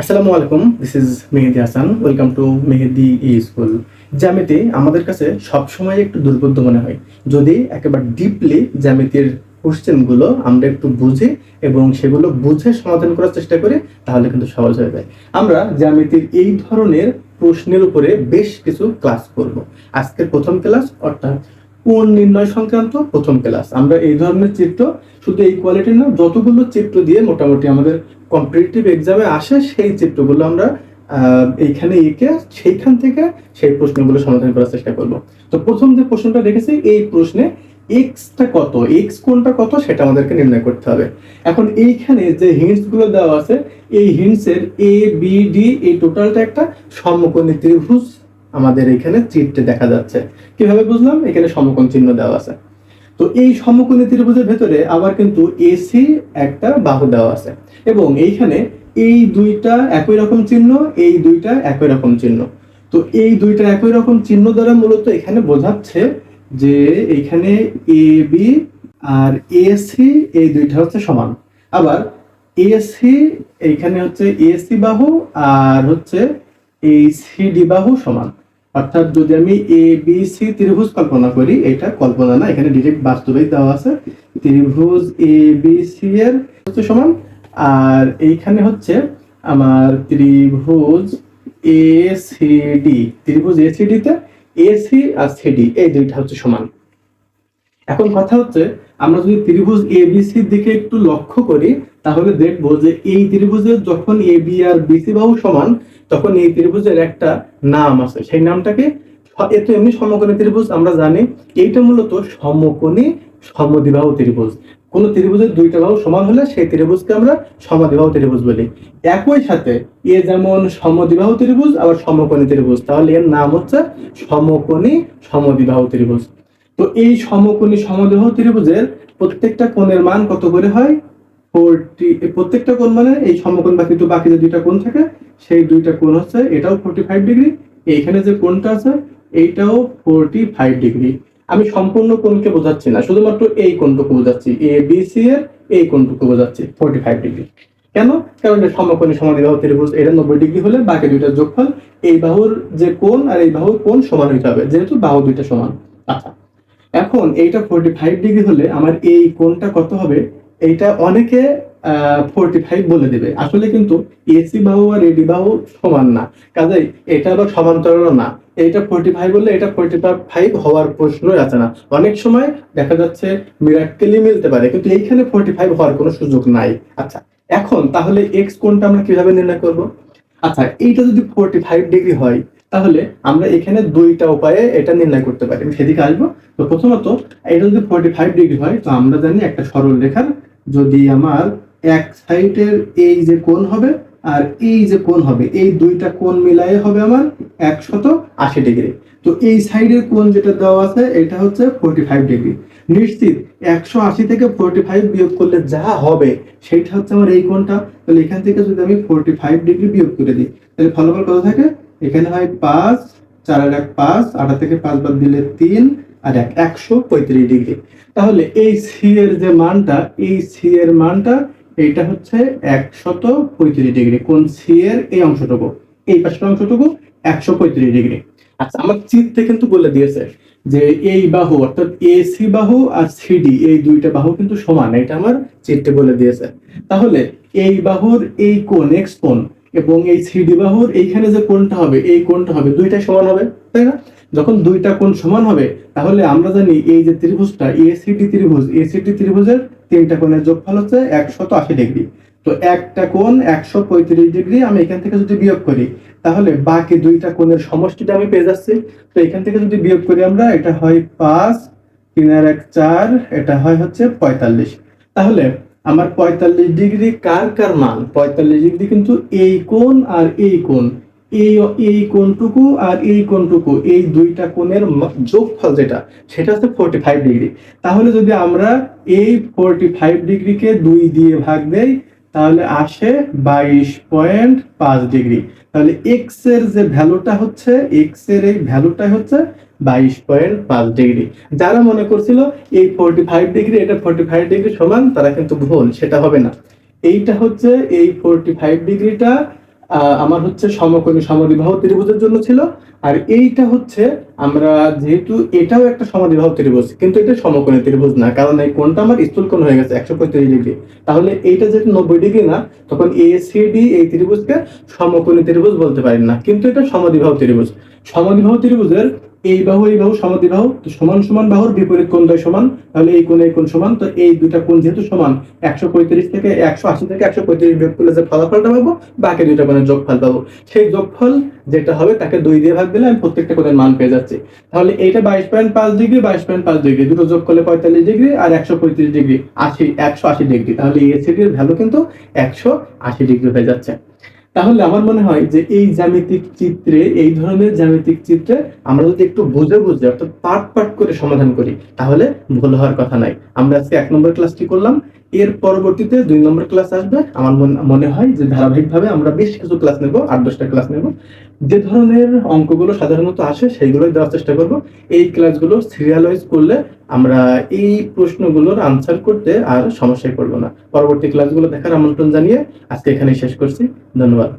আসসালামু আলাইকুম this is Mehedi Hasan welcome to Mehedi e school জ্যামিতি আমাদের কাছে সবসময় একটু দুর্বোধ্য মনে হয়। যদি একেবারে ডিপলি জ্যামিতির কোশ্চেনগুলো আমরা একটু বুঝি এবং সেগুলো বুঝে সমাধান করার চেষ্টা করি, তাহলে কিন্তু সহজ হয়ে যায়। আমরা জ্যামিতির এই ধরনের প্রশ্নের উপরে বেশ কিছু ক্লাস করব। আজকের প্রথম ক্লাস অর্থাৎ কোণ নির্ণয় সংক্রান্ত? প্রথম ক্লাস আমরা এই ধরনের চিত্র, শুধু এই কোয়ালিটির না, যতগুলো চিত্র দিয়ে মোটামুটি আমাদের কম্পিটিটিভ এক্সামে আসে, সেই চিত্রগুলো আমরা এইখানে এঁকে সেইখান থেকে সেই প্রশ্নগুলো সমাধান করার চেষ্টা করব। তো প্রথম যে প্রশ্নটা দেখেছি, এই প্রশ্নে এক্সটা কত? এক্স কোনটা কত? সেটা আমাদেরকে নির্ণয় করতে হবে। এখন এইখানে যে হিন্টসগুলো দেওয়া আছে, এই হিন্টস এর এ বি ডি এই টোটালটা একটা সমকোণী ত্রিভুজ আমাদের এখানে চিত্রে দেখা যাচ্ছে। কীভাবে বুঝলাম? এখানে সমকোণ চিহ্ন দেওয়া আছে। তো এই সমকোণী ত্রিভুজের ভেতরে আবার কিন্তু এসি একটা বাহু দেওয়া আছে। এবং এইখানে এই দুইটা একই রকম চিহ্ন, এই দুইটা একই রকম চিহ্ন। তো এই দুইটা একই রকম চিহ্ন দ্বারা মূলত এখানে বোঝাচ্ছে যে এইখানে এ, বি আর এসি এই দুইটা হচ্ছে সমান। আবার এসি এইখানে হচ্ছে এসি বাহু আর হচ্ছে এই সিডি বাহু সমান। অর্থাৎ যদি আমি এ বি সি ত্রিভুজ কল্পনা করি, এটা কল্পনা না, এখানে ডিরেক্ট বাস্তবেই দেওয়া আছে। ত্রিভুজ এ বি সি এর হচ্ছে সমান, আর এইখানে হচ্ছে আমার ত্রিভুজ এ সি ডি ত্রিভুজ এ সি তে এসি আর সিডি এই দুইটা হচ্ছে সমান। এখন কথা হচ্ছে আমরা যদি ত্রিভুজ এ দিকে একটু লক্ষ্য করি, তাহলে দেখব যে এই ত্রিভুজের যখন এ বি আর বিসি বাহু সমান, তখন এই ত্রিভুজের একটা নাম আছে। সেই নামটাকে এ তো এমনি সমকোণী ত্রিভুজ, আমরা জানি। এইটা মূলত সমকোণী সমদ্বিবাহু ত্রিভুজ। কোন ত্রিভুজের দুইটা বাহু সমান হলে সেই ত্রিভুজকে আমরা সমদ্বিবাহু ত্রিভুজ বলি। একই সাথে এ যেমন সমদ্বিবাহু ত্রিভুজ, আবার সমকোণী ত্রিভুজ। তাহলে এর নাম হচ্ছে সমকোণী সমদ্বিবাহু ত্রিভুজ। তো এই সমকোণী সমদ্বিবাহু ত্রিভুজের প্রত্যেকটা কোণের মান কত করে হয়? ফোরটি প্রত্যেকটা কোণ মানে এই সমকোণ বাকি তো বাকি যে দুইটা কোণ থাকে, সেই দুইটা কোণ হচ্ছে এটাও ফোরটি ফাইভ ডিগ্রি এইখানে যে কোণটা আছে, এইটাও ফোরটি ফাইভ ডিগ্রি আমি সম্পূর্ণ কোণকে বোঝাচ্ছি না, শুধুমাত্র এই কোণটুকু বোঝাচ্ছি এ বি সি এর এই কোণটুকু বোঝাচ্ছি ফোরটি ফাইভ ডিগ্রি কেন? কারণ সমকোণী সমাধিবাহু ত্রিভুজ, এটা নব্বই ডিগ্রি হলে বাকি দুইটার যোগফল এই বাহুর যে কোণ আর এই বাহুর কোণ সমান হইতে হবে, যেহেতু বাহু দুইটা সমান। আচ্ছা। এখন এইটা ফোরটি ফাইভ ডিগ্রি হলে আমার এই কোণটা কত হবে? এইটা অনেকে ফোরটি ফাইভ বলে দেবে। আসলে কিন্তু এসি বাহু আর এডি বাহু সমান না। কাজেই এটা আবার সমান্তরাল না। এইটা ফোরটি ফাইভ বললে এটা ফোরটি ফাইভ হওয়ার প্রশ্নই আছে না। অনেক সময় দেখা যাচ্ছে মিরাক্কেলি মিলতে পারে, কিন্তু এইখানে ফোরটি ফাইভ হওয়ার কোনো সুযোগ নাই। আচ্ছা এখন তাহলে এক্স কোনটা আমরা কীভাবে নির্ণয় করব? আচ্ছা এইটা যদি ফোরটি ফাইভ ডিগ্রি হয় তাহলে আমরা এখানে দুইটা উপায়ে এটা নির্ণয় করতে পারি। আমি সেদিকে আসব। তো প্রথমত, এটা যদি ফোরটি ফাইভ ডিগ্রি হয়, তো আমরা জানি একটা সরল রেখার যদি আমার এক সাইডের এই যে কোণ হবে আর এই যে কোণ হবে, এই দুইটা কোণ মিলাই হবে আমার একশত আশি ডিগ্রি তো এই সাইডের কোণ যেটা দেওয়া আছে, এটা হচ্ছে ফোরটি ফাইভ ডিগ্রি নিশ্চিত, একশো আশি থেকে ফোরটি ফাইভ বিয়োগ করলে যা হবে, সেটা হচ্ছে আমার এই কোণটা। তাহলে এখান থেকে যদি আমি ফোরটি ফাইভ ডিগ্রি বিয়োগ করে দিই, তাহলে ফলাফল কত থাকে? এখানে হয় পাঁচ, চার আর এক পাঁচ, আটা থেকে পাঁচ বাদ দিলে তিন, আর এক একশো পঁয়ত্রিশ ডিগ্রি। তাহলে এই সি এর যে মানটা, এই সি এর মানটা, এইটা হচ্ছে একশত পঁয়ত্রিশ ডিগ্রি। কোন সি এর? এই অংশটুকু। এই পাশের অংশটুকু একশো পঁয়ত্রিশ ডিগ্রি। আচ্ছা আমার চিত্রে কিন্তু বলে দিয়েছে যে এই বাহু, অর্থাৎ এসি বাহু আর সিডি এই দুইটা বাহু কিন্তু সমান, এটা আমার চিত্রে বলে দিয়েছে। তাহলে এই বাহুর এই কোণ এক্স কোণ এবং এই সিডি বাহুর এইখানে যে কোণটা হবে, এই কোণটা হবে দুইটা সমান হবে, তাই না? যখন দুইটা কোণ সমান হবে, তাহলে আমরা জানি এই যে ত্রিভুজটা এসিডি ত্রিভুজ এসিডি ত্রিভুজের তিনটা কোণের যোগফল হচ্ছে একশত আশি ডিগ্রি। তো একটা কোণ একশো পঁয়ত্রিশ ডিগ্রি আমি এখান থেকে যদি বিয়োগ করি, তাহলে বাকি দুইটা কোণের সমষ্টিটা আমি পেয়ে যাচ্ছি। তো এখান থেকে যদি বিয়োগ করি আমরা, এটা হয় পাঁচ, তিন আর এক চার, এটা হয় হচ্ছে পঁয়তাল্লিশ। তাহলে আমার পঁয়তাল্লিশ ডিগ্রি কার কার মান? পঁয়তাল্লিশ ডিগ্রি কিন্তু এই কোণ আর এই কোণ। এই এই কোণটুকু আর এই কোণটুকু, এই দুইটা কোণের যোগফল যেটা, সেটা হচ্ছে ফোরটি ফাইভ ডিগ্রি। তাহলে যদি আমরা এই ফোরটি ফাইভ ডিগ্রিকে দুই দিয়ে ভাগ দেই, তাহলে আসে বাইশ পয়েন্ট পাঁচ ডিগ্রি। তাহলে এক্সের যে ভ্যালুটা হচ্ছে এক্সের এই ভ্যালুটাই হচ্ছে বাইশ পয়েন্ট পাঁচ ডিগ্রি। যারা মনে করছিল এই ফোরটি ফাইভ ডিগ্রি, এটা ফোরটি ফাইভ ডিগ্রি সমান, তারা কিন্তু ভুল, সেটা হবে না। এইটা হচ্ছে এই ফোরটি ফাইভ ডিগ্রিটা আমার হচ্ছে সমকোণী সমদ্বিবাহু ত্রিভুজের জন্য ছিল। আর এইটা হচ্ছে আমরা যেহেতু এটাও একটা সমদ্বিবাহু ত্রিভুজ, কিন্তু এটা সমকোণী ত্রিভুজ না, কারণ এই কোণটা আমার স্থূল কোণ হয়ে গেছে, একশো পঁয়ত্রিশ ডিগ্রি। তাহলে এইটা যেটা নব্বই ডিগ্রি না, তখন এ সি ডি এই ত্রিভুজকে সমকোণী ত্রিভুজ বলতে পারেন না, কিন্তু এটা সমদ্বিবাহু ত্রিভুজ। সমদ্বিবাহু ত্রিভুজের এই বাহু এই বাহু সমদ্বিবাহু তো সমান সমান বাহুর বিপরীত কোণ দ্বয় সমান, তাহলে এই কোণ এই কোণ সমান, তো এই দুইটা কোণ যেহেতু সমান, একশো পঁয়ত্রিশ থেকে একশো আশি থেকে একশো পঁয়ত্রিশ বিয়োগ করলে যে ফলাফলটা পাবো, বাকি দুইটা কোণের যোগফল পাবো। সেই যোগফল যেটা হবে, তাকে দুই দিয়ে ভাগ দিলে আমি প্রত্যেকটা কোণের মান পেয়ে যাচ্ছি। তাহলে এইটা বাইশ পয়েন্ট পাঁচ ডিগ্রি, বাইশ পয়েন্ট পাঁচ ডিগ্রি, দুটো যোগ করলে পঁয়তাল্লিশ ডিগ্রি আর একশো পঁয়ত্রিশ ডিগ্রি, আশি, একশো আশি ডিগ্রি। তাহলে এই এসিডির ভ্যালু কিন্তু একশো আশি ডিগ্রি হয়ে যাচ্ছে। তাহলে আমার মনে হয় যে এই জ্যামিতিক চিত্রে, এই ধরনের জ্যামিতিক চিত্রে আমরা যদি একটু বুঝে বুঝে, অর্থাৎ পার্ট পার্ট করে সমাধান করি, তাহলে ভুল হওয়ার কথা নাই। আমরা আজকে এক নম্বর ক্লাসটি করলাম। এর পরবর্তীতে দুই নম্বর ক্লাস আসবে। আমার মনে হয় যে ধারাবাহিকভাবে আমরা বেশ কিছু ক্লাস নেব, আট দশটা ক্লাস নেব। যে ধরনের অঙ্কগুলো সাধারণত আসে, সেইগুলোই দেওয়ার চেষ্টা করব। এই ক্লাসগুলো সিরিয়ালাইজ করলে আমরা এই প্রশ্নগুলোর আনসার করতে আর সমস্যায় পড়ব না। পরবর্তী ক্লাসগুলো দেখার আমন্ত্রণ জানিয়ে আজকে এখানেই শেষ করছি। ধন্যবাদ।